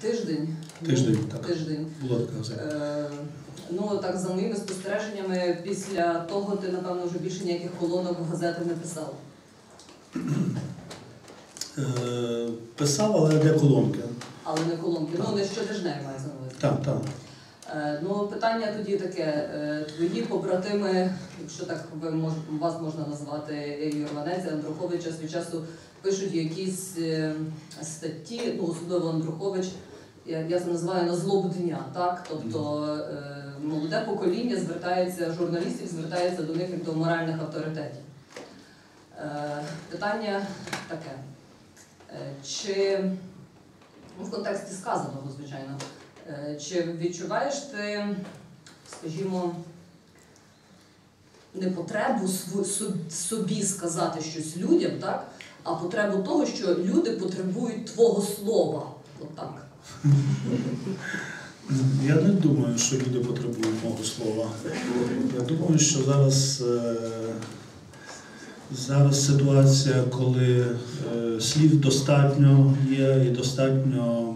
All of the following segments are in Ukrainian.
тиждень. Тиждень, Ну, так. Тиждень. Була така газета. Ну, так, за моїми спостереженнями, після того ти, напевно, вже більше ніяких колонок в газетах не писав. Е, Писав, але не колонки. Але не колонки. Ну, не щотижневі має на увазі. Так, так. Е, Ну, питання тоді таке. Е, Твої побратими, якщо так ви мож, вас можна назвати Юрванець, Андруховича, від часу пишуть якісь е, статті, ну особливо Андрухович, я, це називаю на злобу дня, так? Тобто е, молоде покоління звертається, журналістів звертається до них як до моральних авторитетів. Е, Питання таке. Е, Чи ну, в контексті сказаного, звичайно. Е, Чи відчуваєш ти, скажімо, не потребу собі сказати щось людям, так? а потребу того, що люди потребують твого слова? Отак. Я не думаю, що люди потребують мого слова. Я думаю, що зараз, е, зараз ситуація, коли е, слів достатньо є і достатньо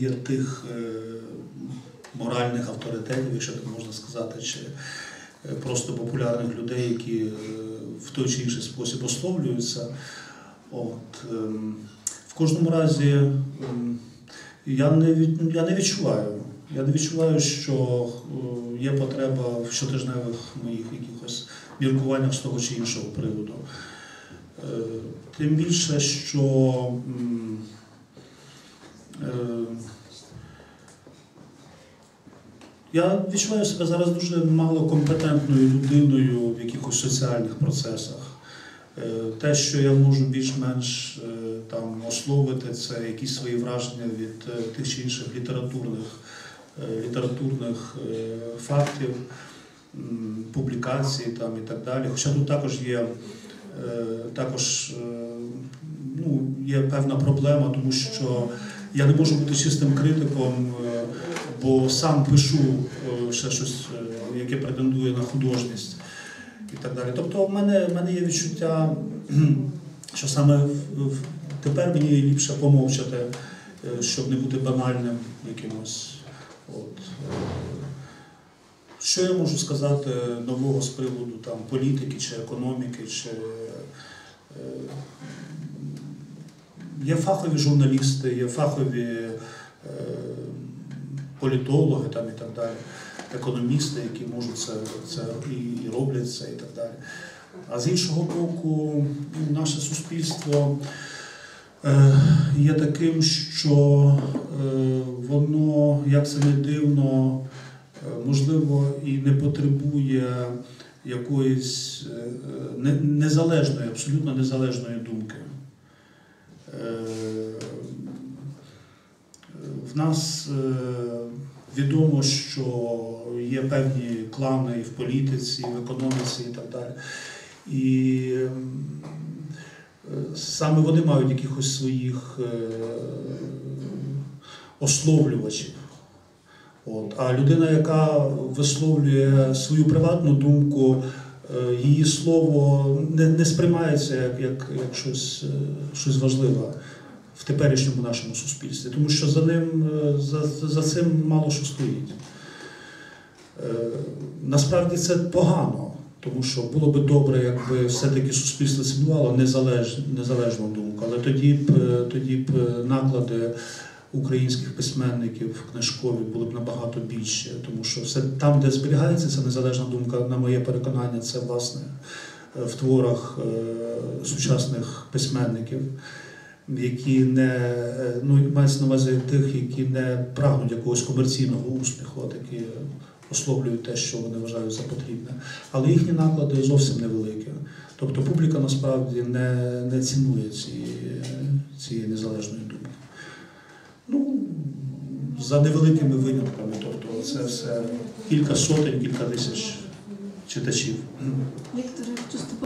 є тих е, моральних авторитетів, якщо так можна сказати, чи е, просто популярних людей, які е, в той чи інший спосіб ословлюються. От, ем, в кожному разі. ем, я не, від, я не відчуваю. Я не відчуваю, що е, є потреба в щотижневих моїх якихось міркуваннях з того чи іншого приводу. Е, Тим більше, що м, е, я відчуваю себе зараз дуже малокомпетентною людиною в якихось соціальних процесах. Е, Те, що я можу більш-менш е, там ословити, це якісь свої враження від е, тих чи інших літературних, літературних фактів, публікацій там, і так далі. Хоча тут також є, також, ну, є певна проблема, тому що я не можу бути чистим критиком, е, бо сам пишу е, ще щось, е, яке претендує на художність і так далі. Тобто в мене, в мене є відчуття, що саме тепер мені ліпше помовчати, щоб не бути банальним якимось. От. Що я можу сказати нового з приводу там, політики чи економіки, чи є фахові журналісти, є фахові е, політологи там, і так далі економісти, які можуть це, це і, роблять це, і так далі. А з іншого боку, наше суспільство е, є таким, що е, воно, як це не дивно, можливо, і не потребує якоїсь незалежної, абсолютно незалежної думки. Е, в нас е, відомо, що є певні клани і в політиці, і в економіці і так далі. І е, саме вони мають якихось своїх е, ословлювачів. От. А людина, яка висловлює свою приватну думку, її слово не, не сприймається як, як, як щось, щось важливе в теперішньому нашому суспільстві, тому що за ним е, за, за цим мало що стоїть. Е, Насправді це погано, тому що було би добре, якби все-таки суспільство цінувало незалеж, незалежну думку, але тоді б, е, тоді б наклади українських письменників книжкові були б набагато більше, тому що все там, де зберігається ця незалежна думка, на моє переконання, це власне в творах е, сучасних письменників які не е, ну мається на увазі тих, які не прагнуть якогось комерційного успіху, а такі ословлюють те, що вони вважають за потрібне. Але їхні наклади зовсім невеликі. Тобто публіка насправді не, не цінує цієї, цієї незалежної думки. Ну, за невеликими винятками, тобто це все кілька сотень, кілька тисяч читачів. Тобою